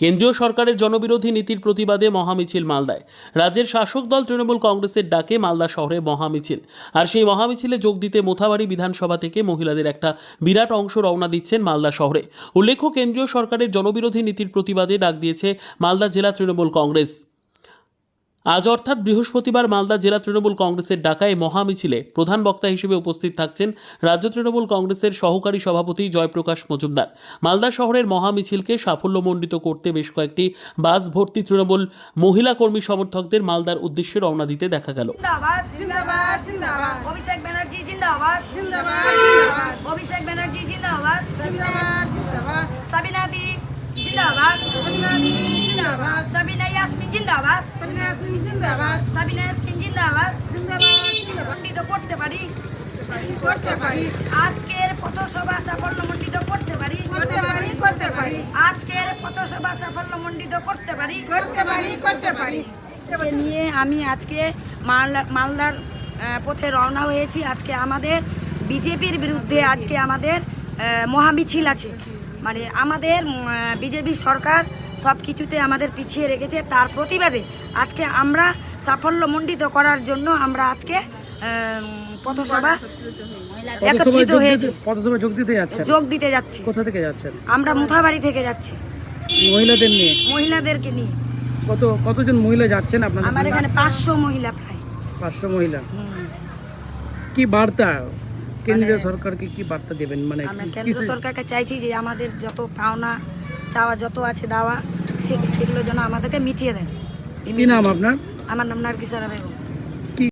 কেন্দ্রীয় সরকারের জনবিরোধী নীতির প্রতিবাদে মহামিছিল মালদায়। রাজ্যের শাসক দল তৃণমূল কংগ্রেসের ডাকে মালদা শহরে মহামিছিল। আর সেই মহামিছিলে যোগ দিতে মোথাবাড়ি বিধানসভা থেকে মহিলাদের একটা বিরাট অংশ রওনা দিচ্ছেন মালদা শহরে। উল্লেখ্য, কেন্দ্রীয় সরকারের জনবিরোধী নীতির প্রতিবাদে ডাক দিয়েছে মালদা জেলা তৃণমূল কংগ্রেস। আজ অর্থাৎ বৃহস্পতিবার মালদা জেলা তৃণমূল কংগ্রেসের ডাকায় মহামিছিলে প্রধান বক্তা হিসেবে উপস্থিত থাকছেন রাজ্য তৃণমূল কংগ্রেসের সহকারী সভাপতি জয়প্রকাশ মজুমদার। মালদা শহরের মহামিছিলকে সাফল্যমণ্ডিত করতে বেশ কয়েকটি বাস ভর্তি তৃণমূল মহিলা কর্মী সমর্থকদের মালদার উদ্দেশ্যে রওনা দিতে দেখা গেল। জিন্দাবাদ জিন্দাবাদ জিন্দাবাদ। অভিষেক ব্যানার্জি জিন্দাবাদ। জিন্দাবাদ জিন্দাবাদ। অভিষেক ব্যানার্জি জিন্দাবাদ। জিন্দাবাদ জিন্দাবাদ। সাবিনা দি জিন্দাবাদ। সাবিনাদি জিন্দাবাদ জিন্দাবাদ জিন্দাবাদ মণ্ডিত করতে পারি। করতে পারি। আজকের পথসভা সাফল্যমণ্ডিত করতে পারি। করতে পারি করতে পারি। আজকের পথসভা সাফল্যমণ্ডিত করতে পারি। করতে পারি করতে পারি। নিয়ে আমি আজকে মালদা মালদার পথে রওনা হয়েছি। আজকে আমাদের বিজেপির বিরুদ্ধে আজকে আমাদের মহামিছিল আছে। মানে আমাদের বিজেপি সরকার সব কিছুতে আমাদের পিছিয়ে রেখেছে তার প্রতিবাদে আজকে আমরা সাফল্যমণ্ডিত করার জন্য আমরা আজকে পথসভা একত্রিত হয়েছি। পথসভা যোগ দিতে যাচ্ছেন? যোগ দিতে যাচ্ছি। কোথা থেকে যাচ্ছেন? আমরা মুথাবাড়ি থেকে যাচ্ছি। মহিলাদের নিয়ে? মহিলাদেরকে নিয়ে। কত কতজন মহিলা যাচ্ছেন আপনাদের আমার এখানে পাঁচশো মহিলা প্রায়। পাঁচশো মহিলা। কি বার্তা? কেন্দ্রীয় সরকারকে কি বার্তা দেবেন? মানে আমরা কেন্দ্র সরকারকে চাইছি যে আমাদের যত পাওনা চাওয়া যত আছে দাওয়া সেগুলো যেন আমাদেরকে মিটিয়ে দেন। কি নাম আপনার? আমার নাম নার্গিসারা বেগম।